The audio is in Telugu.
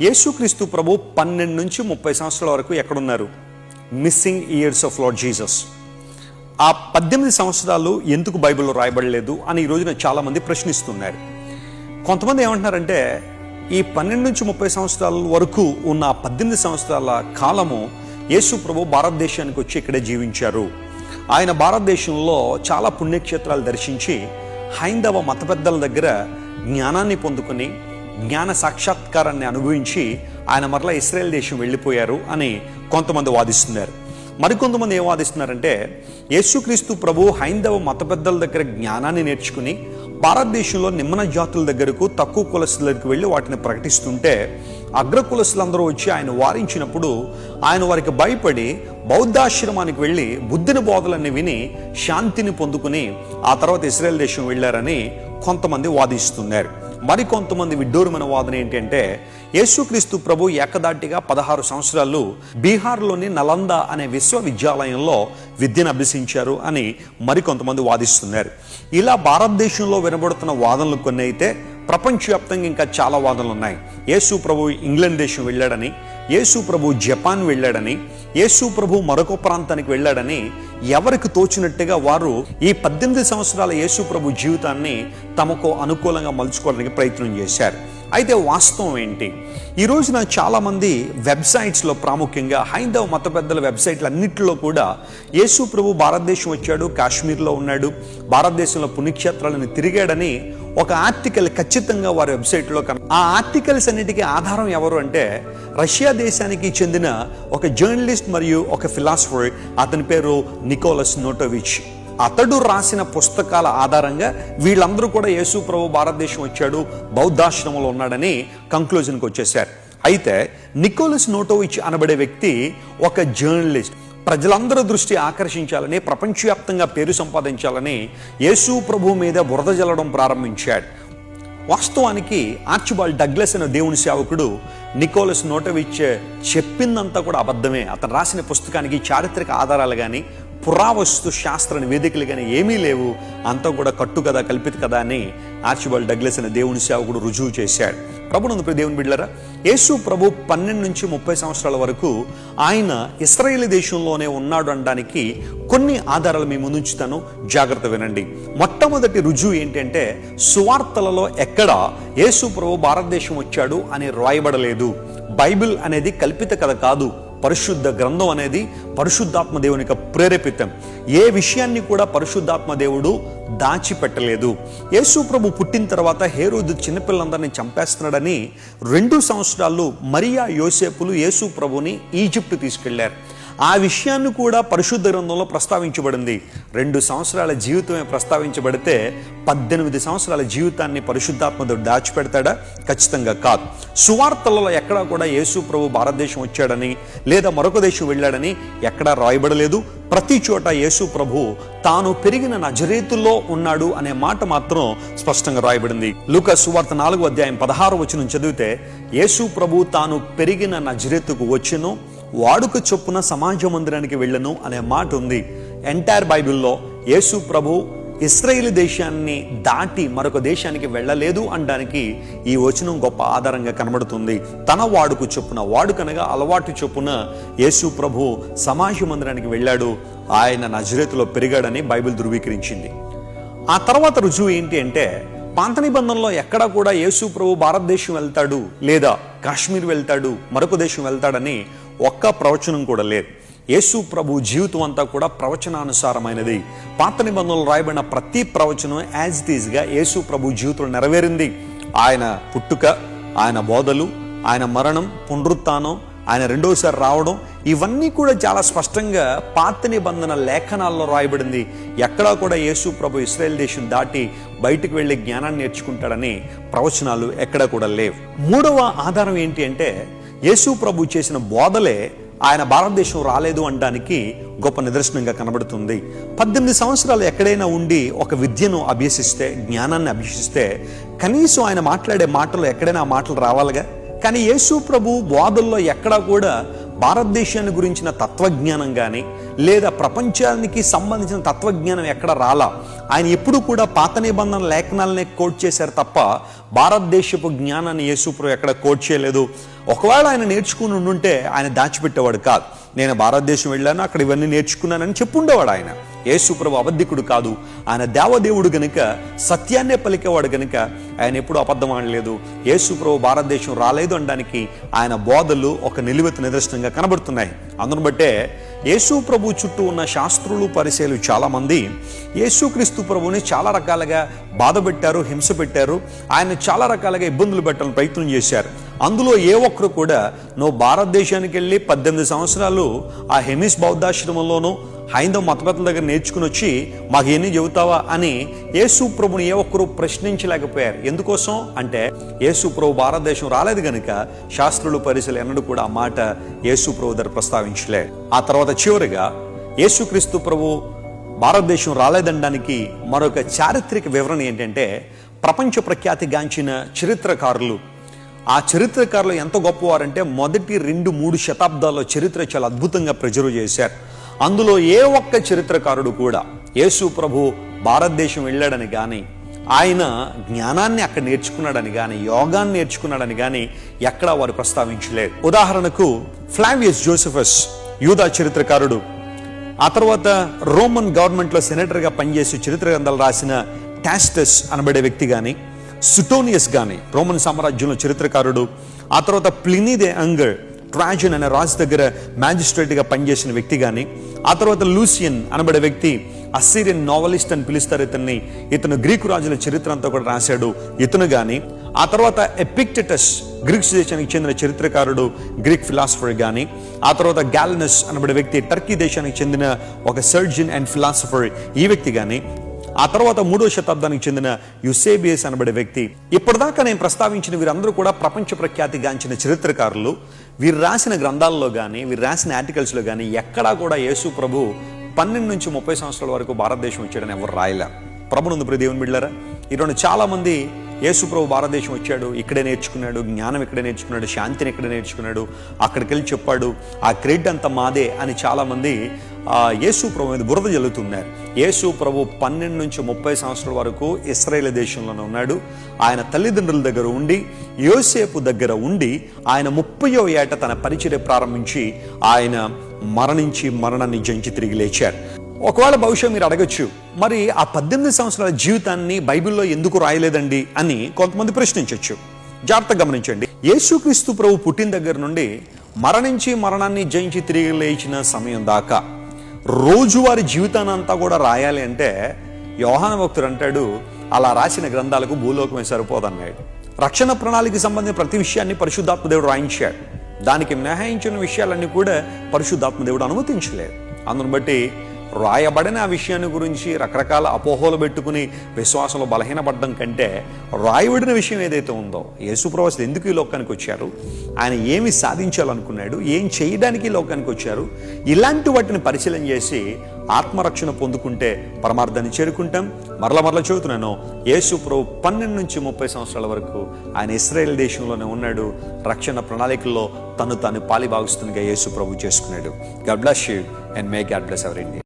యేసుక్రీస్తు ప్రభు పన్నెండు నుంచి ముప్పై సంవత్సరాల వరకు ఎక్కడున్నారు? Missing years of Lord Jesus ఆ పద్దెనిమిది సంవత్సరాలు ఎందుకు బైబిల్లో రాయబడలేదు అని ఈ రోజున చాలామంది ప్రశ్నిస్తున్నారు. కొంతమంది ఏమంటున్నారంటే ఈ పన్నెండు నుంచి ముప్పై సంవత్సరాల వరకు ఉన్న పద్దెనిమిది సంవత్సరాల కాలము యేసు ప్రభు భారతదేశానికి వచ్చి ఇక్కడే జీవించారు. ఆయన భారతదేశంలో చాలా పుణ్యక్షేత్రాలు దర్శించి హైందవ మత పెద్దల దగ్గర జ్ఞానాన్ని పొందుకొని జ్ఞాన సాక్షాత్కారాన్ని అనుభవించి ఆయన మరలా ఇస్రాయేల్ దేశం వెళ్ళిపోయారు అని కొంతమంది వాదిస్తున్నారు. మరికొంతమంది ఏం వాదిస్తున్నారంటే యేసుక్రీస్తు ప్రభు హైందవ మత పెద్దల దగ్గర జ్ఞానాన్ని నేర్చుకుని భారతదేశంలో నిమ్మన జాతుల దగ్గరకు తక్కువ కులస్తులకు వెళ్ళి వాటిని ప్రకటిస్తుంటే అగ్రకులసులందరూ వచ్చి ఆయన వారించినప్పుడు ఆయన వారికి భయపడి బౌద్ధాశ్రమానికి వెళ్ళి బుద్ధిని బోధలన్నీ విని శాంతిని పొందుకుని ఆ తర్వాత ఇస్రాయల్ దేశం వెళ్ళారని కొంతమంది వాదిస్తున్నారు. మరికొంతమంది విడ్డూరమైన వాదన ఏంటంటే యేసుక్రీస్తు ప్రభు ఏకదాటిగా పదహారు సంవత్సరాలు బీహార్లోని నలంద అనే విశ్వవిద్యాలయంలో విద్యను అభ్యసించారు అని మరికొంతమంది వాదిస్తున్నారు. ఇలా భారతదేశంలో వినబడుతున్న వాదనలు కొన్ని అయితే ప్రపంచవ్యాప్తంగా ఇంకా చాలా వాదనలు ఉన్నాయి యేసు ప్రభు ఇంగ్లాండ్ దేశం వెళ్ళాడని యేసు ప్రభు జపాన్ వెళ్ళాడని యేసు ప్రభు మరొక ప్రాంతానికి వెళ్ళాడని ఎవరికి తోచినట్టుగా వారు ఈ పద్దెనిమిది సంవత్సరాల యేసు ప్రభు జీవితాన్ని తమకు అనుకూలంగా మలుచుకోవడానికి ప్రయత్నం చేశారు. అయితే వాస్తవం ఏంటి? ఈ రోజున చాలామంది వెబ్సైట్స్లో ప్రాముఖ్యంగా హైందవ మత పెద్దల వెబ్సైట్లు అన్నింటిలో కూడా యేసు ప్రభు భారతదేశం వచ్చాడు కాశ్మీర్లో ఉన్నాడు భారతదేశంలో పుణ్యక్షేత్రాలను తిరిగాడని ఒక ఆర్టికల్ ఖచ్చితంగా వారి వెబ్సైట్లో ఆ ఆర్టికల్స్ అన్నిటికీ ఆధారం ఎవరు అంటే రష్యా దేశానికి చెందిన ఒక జర్నలిస్ట్ మరియు ఒక ఫిలాసఫర్. అతని పేరు నికోలస్ నోటోవిచ్. అతడు రాసిన పుస్తకాల ఆధారంగా వీళ్ళందరూ కూడా యేసు ప్రభు భారతదేశం వచ్చాడు బౌద్ధాశ్రమంలో ఉన్నాడని కంక్లూజన్కి వచ్చేసారు అయితే నికోలస్ నోటోవిచ్ అనబడే వ్యక్తి ఒక జర్నలిస్ట్ ప్రజలందరి దృష్టి ఆకర్షించాలని ప్రపంచవ్యాప్తంగా పేరు సంపాదించాలని యేసు ప్రభు మీద బురద జల్లడం ప్రారంభించాడు. వాస్తవానికి ఆర్చిబాల్ డగ్లస్ అనే దేవుని సేవకుడు నికోలస్ నోటవిచ్ చెప్పిందంతా కూడా అబద్ధమే. అతను రాసిన పుస్తకానికి చారిత్రక ఆధారాలు కానీ పురావస్తు శాస్త్ర నివేదికలు కానీ ఏమీ లేవు. అంతా కూడా కట్టు కదా కల్పిత కదా అని ఆర్చిబాల్ డగ్లెస్ అనే దేవుని సేవకుడు రుజువు చేశాడు. ప్రభునందు దేవుని బిడ్డరా యేసు ప్రభు పన్నెండు నుంచి ముప్పై సంవత్సరాల వరకు ఆయన ఇస్రాయేల్ దేశంలోనే ఉన్నాడు అనడానికి కొన్ని ఆధారాలు మీ ముందుంచుతాను జాగ్రత్త వినండి. మొట్టమొదటి రుజువు ఏంటంటే సువార్తలలో ఎక్కడ యేసు ప్రభు భారతదేశం వచ్చాడు అని రాయబడలేదు. బైబిల్ అనేది కల్పిత కథ కాదు. పరిశుద్ధ గ్రంథం అనేది పరిశుద్ధాత్మ దేవుని యొక్క ప్రేరేపితం. ఏ విషయాన్ని కూడా పరిశుద్ధాత్మ దేవుడు దాచిపెట్టలేదు. యేసు ప్రభు పుట్టిన తర్వాత హేరోదు చిన్నపిల్లలందరినీ చంపేస్తున్నాడని రెండు సంవత్సరాలు మరియా యోసేపులు యేసు ప్రభుని ఈజిప్ట్ తీసుకెళ్ళారు. ఆ విషయాన్ని కూడా పరిశుద్ధ గ్రంథంలో ప్రస్తావించబడింది. రెండు సంవత్సరాల జీవితమే ప్రస్తావించబడితే పద్దెనిమిది సంవత్సరాల జీవితాన్ని పరిశుద్ధాత్మదుడు దాచిపెడతాడా? ఖచ్చితంగా కాదు. సువార్తలలో ఎక్కడా కూడా యేసు ప్రభు భారతదేశం వచ్చాడని లేదా మరొక దేశం వెళ్ళాడని ఎక్కడా రాయబడలేదు. ప్రతి చోట యేసు ప్రభు తాను పెరిగిన నజరేతుల్లో ఉన్నాడు అనే మాట మాత్రం స్పష్టంగా రాయబడింది. లుక సువార్త నాలుగు అధ్యాయం పదహారు వచనం చదివితే యేసు ప్రభు తాను పెరిగిన నజరేతుకు వచ్చెను వాడుక చొప్పున సమాజ మందిరానికి వెళ్ళను అనే మాట ఉంది. ఎంటైర్ బైబిల్లో యేసు ప్రభు ఇస్రాయేల్ దేశాన్ని దాటి మరొక దేశానికి వెళ్ళలేదు అనడానికి ఈ వచనం గొప్ప ఆధారంగా కనబడుతుంది. తన వాడుకు చొప్పున వాడుకనగా అలవాటు చొప్పున యేసు ప్రభు సమాజ మందిరానికి వెళ్ళాడు. ఆయన నజరేతులో పెరిగాడని బైబిల్ ధృవీకరించింది. ఆ తర్వాత రుజువు ఏంటి అంటే పాంత నిబంధనలో ఎక్కడా కూడా యేసు ప్రభు భారతదేశం వెళ్తాడు లేదా కాశ్మీర్ వెళ్తాడు మరొక దేశం వెళ్తాడని ఒక్క ప్రవచనం కూడా లేదు. యేసు ప్రభు జీవితం అంతా కూడా ప్రవచనానుసారమైనది. పాత నిబంధనలు రాయబడిన ప్రతి ప్రవచనం యాజ్ ఇట్ ఈజ్గా యేసు ప్రభు జీవితంలో నెరవేరింది. ఆయన పుట్టుక ఆయన బోధలు ఆయన మరణం పునరుత్నం ఆయన రెండోసారి రావడం ఇవన్నీ కూడా చాలా స్పష్టంగా పాత నిబంధన లేఖనాల్లో రాయబడింది. ఎక్కడా కూడా యేసు ప్రభు ఇస్రాయేల్ దేశం దాటి బయటకు వెళ్ళి జ్ఞానాన్ని నేర్చుకుంటాడని ప్రవచనాలు ఎక్కడా కూడా లేవు. మూడవ ఆధారం ఏంటి అంటే యేసు ప్రభు చేసిన బోధలే ఆయన భారతదేశం రాలేదు అనడానికి గొప్ప నిదర్శనంగా కనబడుతుంది. పద్దెనిమిది సంవత్సరాలు ఎక్కడైనా ఉండి ఒక విద్యను అభ్యసిస్తే జ్ఞానాన్ని అభ్యసిస్తే కనీసం ఆయన మాట్లాడే మాటలు ఎక్కడైనా ఆ మాటలు రావాలిగా? కానీ యేసు ప్రభు బోధల్లో ఎక్కడా కూడా భారతదేశాన్ని గురించిన తత్వజ్ఞానం కానీ లేదా ప్రపంచానికి సంబంధించిన తత్వజ్ఞానం ఎక్కడ రాలా. ఆయన ఎప్పుడు కూడా పాత నిబంధన లేఖనాలనే కోట్ చేశారు తప్ప భారతదేశపు జ్ఞానాన్ని యేసుప్రభు ఎక్కడ కోట్ చేయలేదు. ఒకవేళ ఆయన నేర్చుకుని ఉండుంటే ఆయన దాచిపెట్టేవాడు కాదు. నేను భారతదేశం వెళ్ళాను అక్కడ ఇవన్నీ నేర్చుకున్నానని చెప్పుండేవాడు ఆయన. యేసుప్రభు అబద్ధికుడు కాదు. ఆయన దేవదేవుడు గనుక సత్యాన్నే పలికేవాడు గనుక ఆయన ఎప్పుడు అబద్ధం ఆడలేదు. యేసుప్రభు భారతదేశం రాలేదు అనడానికి ఆయన బోధలు ఒక నిలువెత్తు నిదర్శనంగా కనబడుతున్నాయి. అందును బట్టే యేసు ప్రభు చుట్టూ ఉన్న శాస్త్రులు పరిశీలు చాలామంది యేసుక్రీస్తు ప్రభుని చాలా రకాలుగా బాధ పెట్టారు హింస పెట్టారు. ఆయన చాలా రకాలుగా ఇబ్బందులు పెట్టాలని ప్రయత్నం చేశారు. అందులో ఏ ఒక్కరు కూడా నువ్వు భారతదేశానికి వెళ్ళి పద్దెనిమిది సంవత్సరాలు ఆ హెమిస్ బౌద్ధాశ్రమంలోనూ హైందవ మతపతుల దగ్గర నేర్చుకుని వచ్చి మాకు ఎన్ని చెబుతావా? అని యేసు ప్రభుని ఏ ఒక్కరు ప్రశ్నించలేకపోయారు. ఎందుకోసం? అంటే యేసు ప్రభు భారతదేశం రాలేదు గనుక శాస్త్రులు పరిశీలి ఎన్నడూ కూడా ఆ మాట యేసు ప్రభు దగ్గర ప్రస్తావించలే ఆ తర్వాత చివరిగా యేసుక్రీస్తు ప్రభు భారతదేశం రాలేదనడానికి మరొక చారిత్రక వివరణ ఏంటంటే ప్రపంచ ప్రఖ్యాతిగాంచిన చరిత్రకారులు. ఆ చరిత్రకారులు ఎంత గొప్పవారంటే మొదటి రెండు మూడు శతాబ్దాల్లో చరిత్ర చాలా అద్భుతంగా ప్రిజర్వ్ చేశారు. అందులో ఏ ఒక్క చరిత్రకారుడు కూడా యేసు ప్రభు భారతదేశం వెళ్ళాడని కానీ ఆయన జ్ఞానాన్ని అక్కడ నేర్చుకున్నాడని కానీ యోగాన్ని నేర్చుకున్నాడని కానీ ఎక్కడా వారు ప్రస్తావించలేదు. ఉదాహరణకు ఫ్లావియస్ జోసెఫస్ యూదా చరిత్రకారుడు. ఆ తర్వాత రోమన్ గవర్నమెంట్లో సెనేటర్గా పనిచేసి చరిత్ర గ్రంథాలు రాసిన టాస్టస్ అనబడే వ్యక్తి కానీ సుటోనియస్ కానీ రోమన్ సామ్రాజ్యంలో చరిత్రకారుడు. ఆ తర్వాత ప్లినీ దే అంగర్ ట్రాజన్ అనే రాజు దగ్గర మ్యాజిస్ట్రేట్గా పనిచేసిన వ్యక్తి కానీ ఆ తర్వాత లూసియన్ అనబడే వ్యక్తి అస్సీరియన్ నావలిస్ట్ అని పిలుస్తారు ఇతన్ని. ఇతను గ్రీకు రాజుల చరిత్ర అంతా కూడా రాశాడు ఇతను కానీ ఆ తర్వాత ఎపిక్టెటస్ గ్రీక్ దేశానికి చెందిన చరిత్రకారుడు గ్రీక్ ఫిలాసఫర్ కానీ ఆ తర్వాత గ్యాలనస్ అనబడే వ్యక్తి టర్కీ దేశానికి చెందిన ఒక సర్జన్ అండ్ ఫిలాసఫర్ ఈ వ్యక్తి కానీ ఆ తర్వాత మూడో శతాబ్దానికి చెందిన యుసేబియస్ అనబడే వ్యక్తి. ఇప్పటిదాకా నేను ప్రస్తావించిన వీరందరూ కూడా ప్రపంచ ప్రఖ్యాతిగాంచిన చరిత్రకారులు. వీరు రాసిన గ్రంథాల్లో కానీ వీరు రాసిన ఆర్టికల్స్లో కానీ ఎక్కడా కూడా యేసు ప్రభు పన్నెండు నుంచి ముప్పై సంవత్సరాల వరకు భారతదేశం వచ్చాడని ఎవరు రాయలే. ప్రభునందు ప్రియ దేవుని బిడ్డారా ఈరోజు చాలా యేసుప్రభు భారతదేశం వచ్చాడు ఇక్కడే నేర్చుకున్నాడు జ్ఞానం ఇక్కడే నేర్చుకున్నాడు శాంతిని ఇక్కడే నేర్చుకున్నాడు అక్కడికి వెళ్ళి చెప్పాడు ఆ క్రెడిట్ అంతా మాదే అని చాలామంది యేసు ప్రభు మీద బురద జల్లుతున్నారు. యేసు ప్రభు పన్నెండు నుంచి ముప్పై సంవత్సరాల వరకు ఇస్రాయేల్ దేశంలోనే ఉన్నాడు. ఆయన తల్లిదండ్రుల దగ్గర ఉండి యోసేపు దగ్గర ఉండి ఆయన ముప్పయో ఏట తన పరిచర్య ప్రారంభించి ఆయన మరణించి మరణాన్ని జంచి తిరిగి లేచారు. ఒకవేళ బహుశా మీరు అడగచ్చు మరి ఆ పద్దెనిమిది సంవత్సరాల జీవితాన్ని బైబిల్లో ఎందుకు రాయలేదండి అని కొంతమంది ప్రశ్నించవచ్చు జాగ్రత్తగా గమనించండి. యేసుక్రీస్తు ప్రభు పుట్టిన దగ్గర నుండి మరణించి మరణాన్ని జయించి తిరిగి లేచిన సమయం దాకా రోజువారి జీవితాన్ని అంతా కూడా రాయాలి అంటే యోహాన భక్తుడు అంటాడు అలా రాసిన గ్రంథాలకు భూలోకమే సరిపోదన్నాడు. రక్షణ ప్రణాళిక సంబంధించిన ప్రతి విషయాన్ని పరిశుద్ధాత్మ దేవుడు రాయించాడు. దానికి మినహాయించిన విషయాలన్నీ కూడా పరిశుద్ధాత్మ దేవుడు అనుమతించలేదు. అందును బట్టి రాయబడిన ఆ విషయాన్ని గురించి రకరకాల అపోహలు పెట్టుకుని విశ్వాసంలో బలహీనపడడం కంటే రాయబడిన విషయం ఏదైతే ఉందో యేసుప్రవాసులు ఎందుకు ఈ లోకానికి వచ్చారు? ఆయన ఏమి సాధించాలనుకున్నాడు? ఏం చేయడానికి ఈ లోకానికి వచ్చారు? ఇలాంటి వాటిని పరిశీలన చేసి ఆత్మరక్షణ పొందుకుంటే పరమార్థాన్ని చేరుకుంటాం. మరల మరల చెబుతున్నాను యేసు ప్రభు పన్నెండు నుంచి ముప్పై సంవత్సరాల వరకు ఆయన ఇస్రాయేల్ దేశంలోనే ఉన్నాడు. రక్షణ ప్రణాళికల్లో తను తాను పాలిభాగస్తునిగా యేసు ప్రభు చేసుకున్నాడు. God bless you and may God bless our India